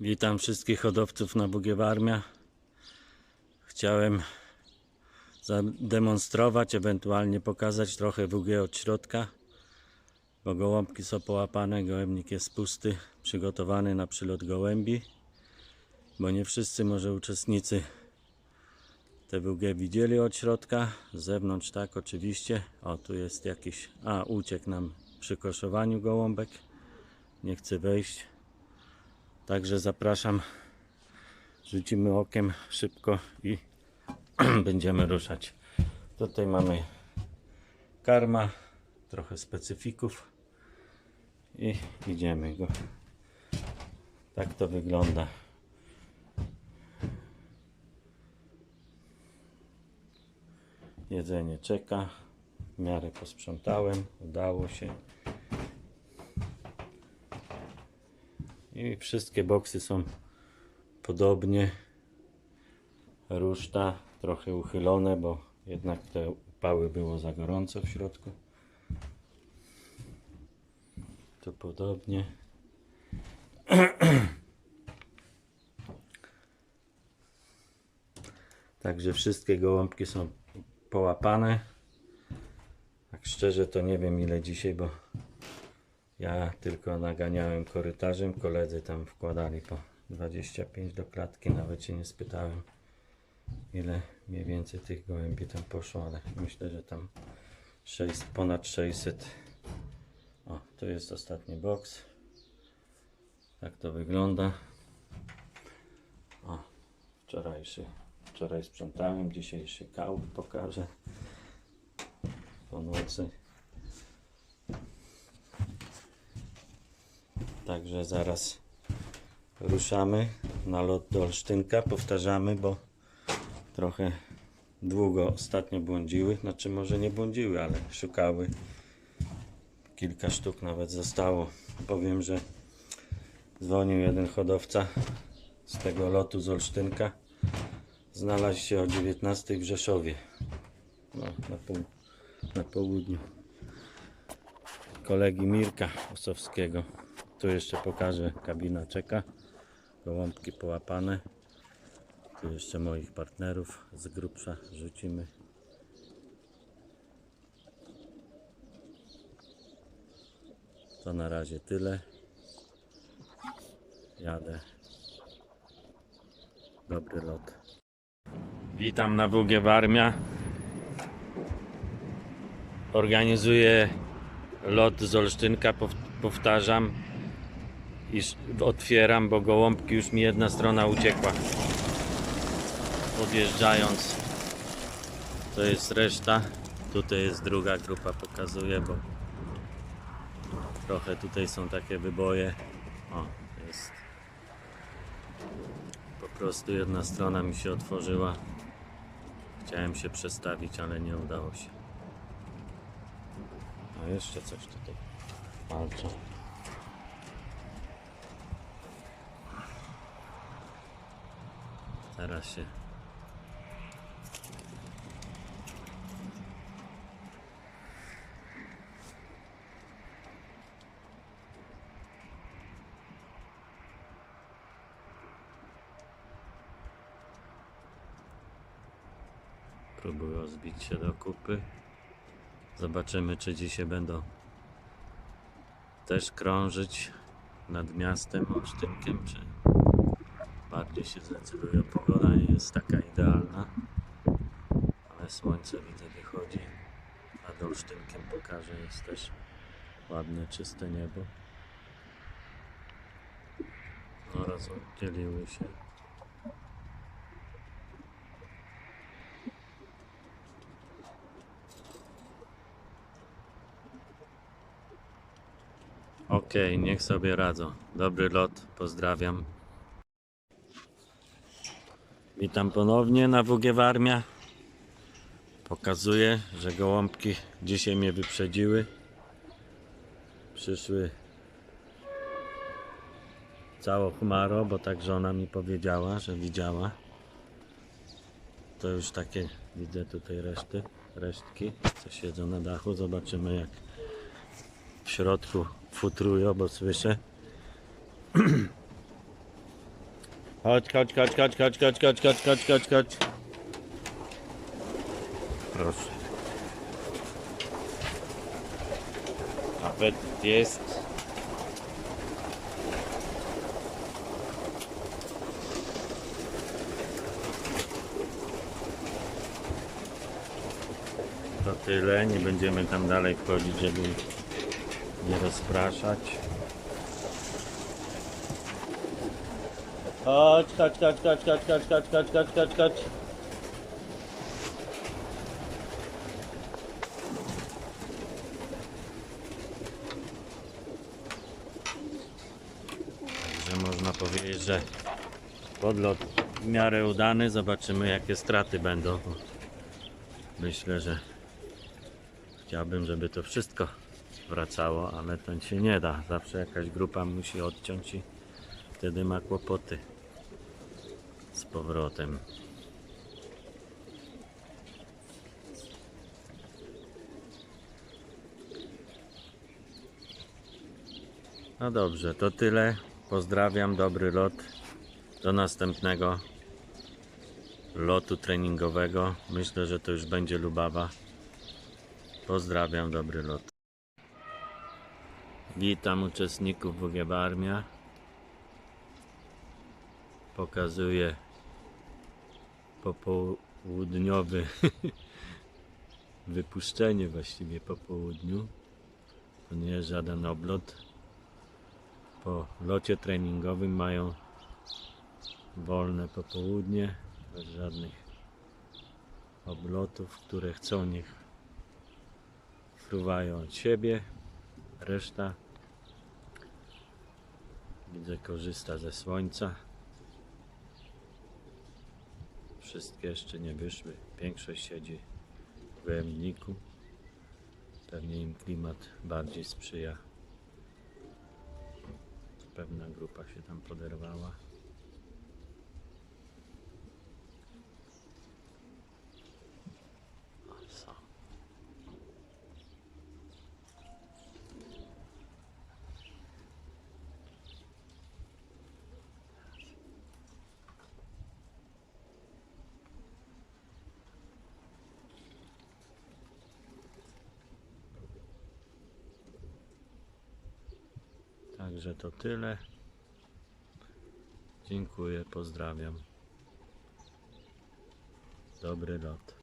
Witam wszystkich hodowców na Bugiewarmia. Chciałem zademonstrować, ewentualnie pokazać trochę WG od środka, bo gołąbki są połapane, gołębnik jest pusty, przygotowany na przylot gołębi, bo nie wszyscy może uczestnicy te WG widzieli od środka, z zewnątrz tak oczywiście. O, tu jest jakiś, a uciekł nam przy koszowaniu gołąbek, nie chce wejść. Także zapraszam. Rzucimy okiem szybko i będziemy ruszać. Tutaj mamy karma, trochę specyfików i idziemy go. Tak to wygląda. Jedzenie czeka. W miarę posprzątałem, udało się. I wszystkie boksy są podobnie. Ruszta trochę uchylone, bo jednak te upały było za gorąco w środku. Tu podobnie. Także wszystkie gołąbki są połapane. Tak szczerze to nie wiem ile dzisiaj, bo ja tylko naganiałem korytarzem, koledzy tam wkładali po 25 do klatki, nawet się nie spytałem ile mniej więcej tych gołębi tam poszło, ale myślę, że tam 6, ponad 600. O, tu jest ostatni boks. Tak to wygląda. O, wczorajszy, wczoraj sprzątałem, dzisiejszy kał pokażę po nocy. Także zaraz ruszamy na lot do Olsztynka. Powtarzamy, bo trochę długo ostatnio błądziły. Znaczy może nie błądziły, ale szukały. Kilka sztuk nawet zostało. Powiem, że dzwonił jeden hodowca z tego lotu z Olsztynka. Znalazł się o 19 w Rzeszowie. No, na, pół, na południu. Kolegi Mirka Osowskiego. Tu jeszcze pokażę, kabina czeka. Gołąbki połapane. Tu jeszcze moich partnerów z grubsza rzucimy. To na razie tyle. Jadę. Dobry lot. Witam na WG Warmia. Organizuję lot z Olsztynka, pow- powtarzam. I otwieram, bo gołąbki już mi jedna strona uciekła. Odjeżdżając. To jest reszta. Tutaj jest druga grupa, pokazuję, bo trochę tutaj są takie wyboje. O, jest. Po prostu jedna strona mi się otworzyła. Chciałem się przestawić, ale nie udało się. A jeszcze coś tutaj walczą. Teraz się próbują zbić się do kupy. Zobaczymy, czy dzisiaj będą też krążyć nad miastem Olsztynkiem, czy bardziej się zdecydują. Pogoda nie jest taka idealna, ale słońce widzę wychodzi. Nad Olsztynkiem pokażę, jest też ładne, czyste niebo. No, rozdzieliły się. Okej, niech sobie radzą. Dobry lot, pozdrawiam. Witam ponownie na WG Warmia. Pokazuję, że gołąbki dzisiaj mnie wyprzedziły. Przyszły cało chmaro, bo tak żona mi powiedziała, że widziała. To już takie widzę tutaj reszty, resztki, co siedzą na dachu. Zobaczymy jak w środku futrują, bo słyszę. Chodź, chodź, chodź, chodź, chodź, chodź, chodź, chodź, chodź, chodź, chodź. Proszę. Apetyt jest. To tyle, nie będziemy tam dalej wchodzić, żeby nie rozpraszać. Chodź, chodź, chodź, chodź, chodź, chodź, chodź, chodź, chodź, chodź, chodź. Także można powiedzieć, że podlot w miarę udany. Zobaczymy jakie straty będą. Myślę, że chciałbym, żeby to wszystko wracało, ale to się nie da. Zawsze jakaś grupa musi odciąć i wtedy ma kłopoty powrotem. No dobrze, to tyle. Pozdrawiam, dobry lot. Do następnego lotu treningowego. Myślę, że to już będzie Lubawa. Pozdrawiam, dobry lot. Witam uczestników WGB Armia. Pokazuję popołudniowy wypuszczenie właściwie po południu. To nie jest żaden oblot. Po locie treningowym mają wolne popołudnie bez żadnych oblotów, które chcą niech fruwają od siebie. Reszta widzę korzysta ze słońca. Wszystkie jeszcze nie wyszły. Większość siedzi w gołębniku. Pewnie im klimat bardziej sprzyja. Pewna grupa się tam poderwała. Także to tyle. Dziękuję, pozdrawiam. Dobry lot.